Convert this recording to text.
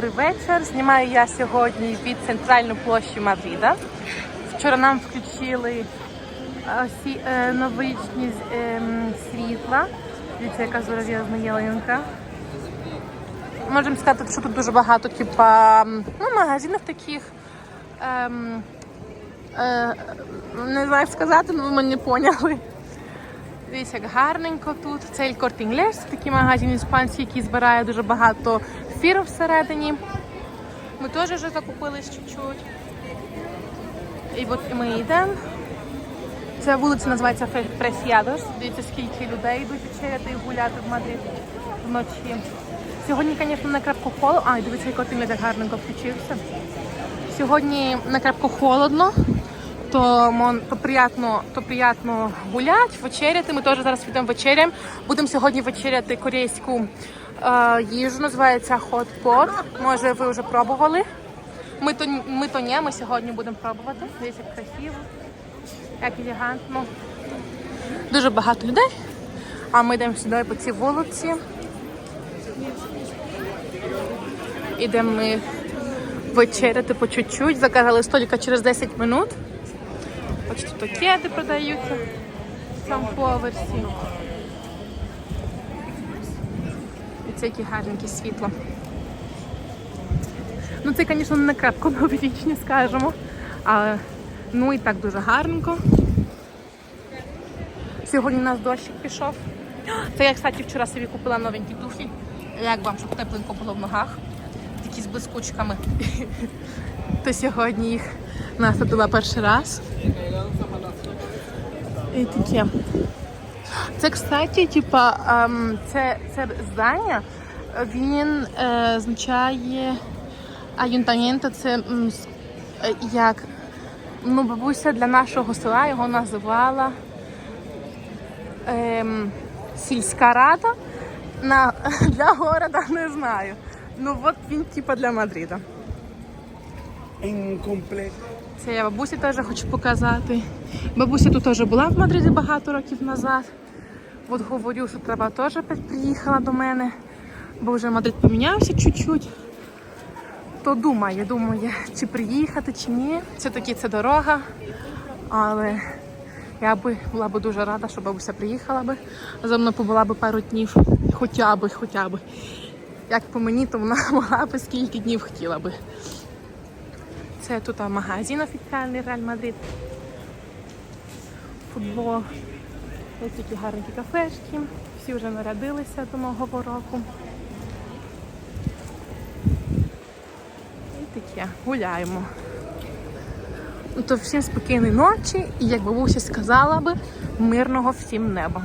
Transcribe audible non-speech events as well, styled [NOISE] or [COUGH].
Добрий вечір. Знімаю я сьогодні від центральної площі Мадрида. Вчора нам включили е, всі е, новорічні ем, світла. Дивіться, яка здоров'язна ялинка. Можемо сказати, що тут дуже багато, типа, ну, магазинів таких. Ем, е, не знаю, як сказати, але ви мене поняли. Дивіться, як гарненько тут. Це El Corte такий магазин іспанський, який збирає дуже багато фір всередині. Ми теж вже закупились чуть-чуть. І от ми йдемо. Ця вулиця називається Пресіадос. Дивіться, скільки людей йдуть вечеряти і гуляти в Мадрид вночі. Сьогодні, звісно, не крапко холодно. А, дивіться, як Inglés як гарненько включився. Сьогодні не крапко холодно, то, то, приятно, то приятно гулять, вечеряти. Ми теж зараз підемо вечеряємо. Будемо сьогодні вечеряти корейську е, їжу, називається pot. Може, ви вже пробували. Ми то, ми то ні, ми сьогодні будемо пробувати. Дивіться, як красиво, як елегантно. Дуже багато людей. А ми йдемо сюди по цій вулиці. Ідемо ми вечеряти по чуть-чуть. Заказали столика через 10 минут. Ось тут кеди продаються в цьому поверсі. І це які гарненькі світла. Ну це, звісно, не крапко [LAUGHS] новорічні, скажемо. Але ну і так дуже гарненько. Сьогодні у нас дощик пішов. [GASPS] Це я, кстати, вчора собі купила новенькі туфлі. Як вам, щоб тепленько було в ногах. Такі з блискучками. [LAUGHS] То сьогодні їх насадила перший раз. І таке. Це, кстати, типа, ем, це, це здання, він е, означає аюнтамента, це е, як ну, бабуся для нашого села його називала ем, сільська рада. На, [LAUGHS] для города не знаю. Ну от він типа для Мадрида. Це я бабусі теж хочу показати. Бабуся тут теж була в Мадриді багато років назад. От говорю, що треба теж приїхала до мене, бо вже Мадрид помінявся чуть-чуть. То думає, думає, чи приїхати, чи ні. Все-таки це дорога. Але я би була б дуже рада, що бабуся приїхала би. За мною побула б пару днів. Хоча би, хоча би. Як по мені, то вона [LAUGHS] могла би скільки днів хотіла би. Це тут магазин офіціальний Реаль Мадрид. Футбол. Ось такі гарненькі кафешки. Всі вже нарядилися до нового року. І таке, гуляємо. То всім спокійної ночі і, як бабуся сказала би, мирного всім неба.